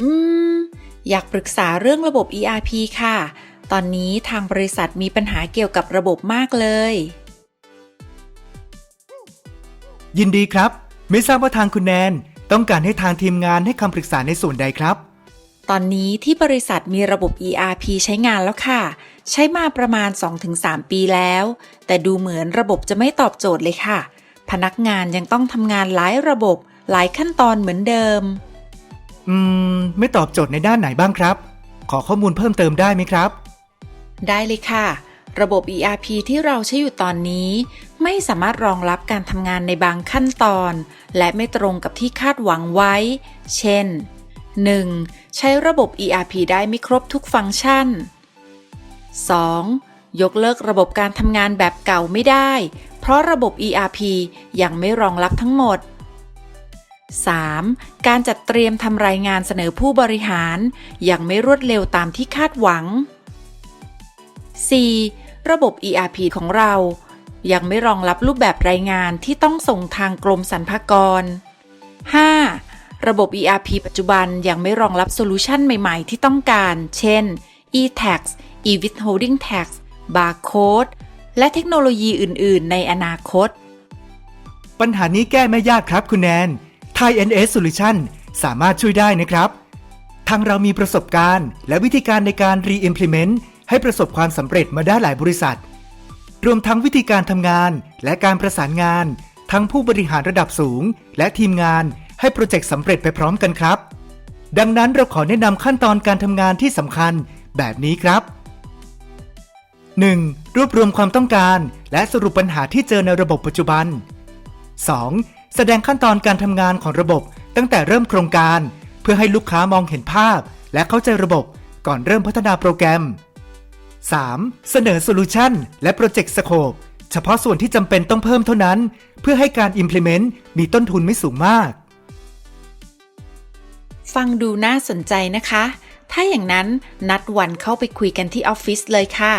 อืม อยากปรึกษาเรื่องระบบ ERP ค่ะ ตอนนี้ทางบริษัทมีปัญหาเกี่ยวกับระบบมากเลย ยินดีครับ ไม่ทราบว่าทางคุณแนน ต้องการให้ทางทีมงานให้คำปรึกษาในส่วนใดครับ ตอนนี้ที่บริษัทมีระบบ ERP ใช้งานแล้วค่ะ ใช้มาประมาณ 2-3 ปีแล้ว แต่ดูเหมือนระบบจะไม่ตอบโจทย์เลยค่ะ พนักงานยังต้องทำงานหลายระบบหลายขั้นตอนเหมือนเดิม อืม ไม่ตอบโจทย์ในด้านไหนบ้างครับ ขอข้อมูลเพิ่มเติมได้ไหมครับ ได้เลยค่ะ ระบบ ERP ที่เราใช้อยู่ตอนนี้ ไม่สามารถรองรับการทำงานในบางขั้นตอน และไม่ตรงกับที่คาดหวังไว้ เช่น 1. ใช้ระบบ ERP ได้ไม่ครบทุกฟังก์ชัน 2. ยกเลิกระบบการทำงานแบบเก่าไม่ได้ เพราะระบบ ERP ยังไม่รองรับทั้งหมด 3. การจัดเตรียมทำรายงานเสนอผู้บริหารยังไม่รวดเร็วตามที่คาดหวัง 4. ระบบ ERP ของเรา ยังไม่รองรับรูปแบบรายงานที่ต้องส่งทางกรมสรรพากร 5. ระบบ ERP ปัจจุบันยังไม่รองรับโซลูชันใหม่ๆ ที่ต้องการ เช่น e-tax e-withholding tax barcode และเทคโนโลยีอื่น ๆ ในอนาคต ปัญหานี้แก้ไม่ยากครับคุณแนน Thai NS Solution สามารถช่วยได้นะครับ ทางเรามีประสบการณ์ และวิธีการในการ re-implement ให้ประสบความสำเร็จมาได้หลายบริษัท รวมทั้งวิธีการทำงานและการประสานงาน ทั้งผู้บริหารระดับสูง และทีมงานให้โปรเจกต์สำเร็จไปพร้อมกันครับ ดังนั้นเราขอแนะนำขั้นตอนการทำงานที่สำคัญแบบนี้ครับ 1. รวบรวมความต้องการ และสรุปปัญหาที่เจอในระบบปัจจุบัน 2. แสดงขั้นตอนการทำงานของระบบ ตั้งแต่เริ่มโครงการ เพื่อให้ลูกค้ามองเห็นภาพ และเข้าใจระบบก่อนเริ่มพัฒนาโปรแกรม 3. เสนอโซลูชันและโปรเจกต์สโคปเฉพาะส่วนที่จำเป็นต้องเพิ่มเท่านั้น เพื่อให้การ implement มีต้นทุนไม่สูงมาก ฟังดูน่าสนใจนะคะ ถ้าอย่างนั้นนัดวันเข้าไปคุยกันที่ออฟฟิศเลยค่ะ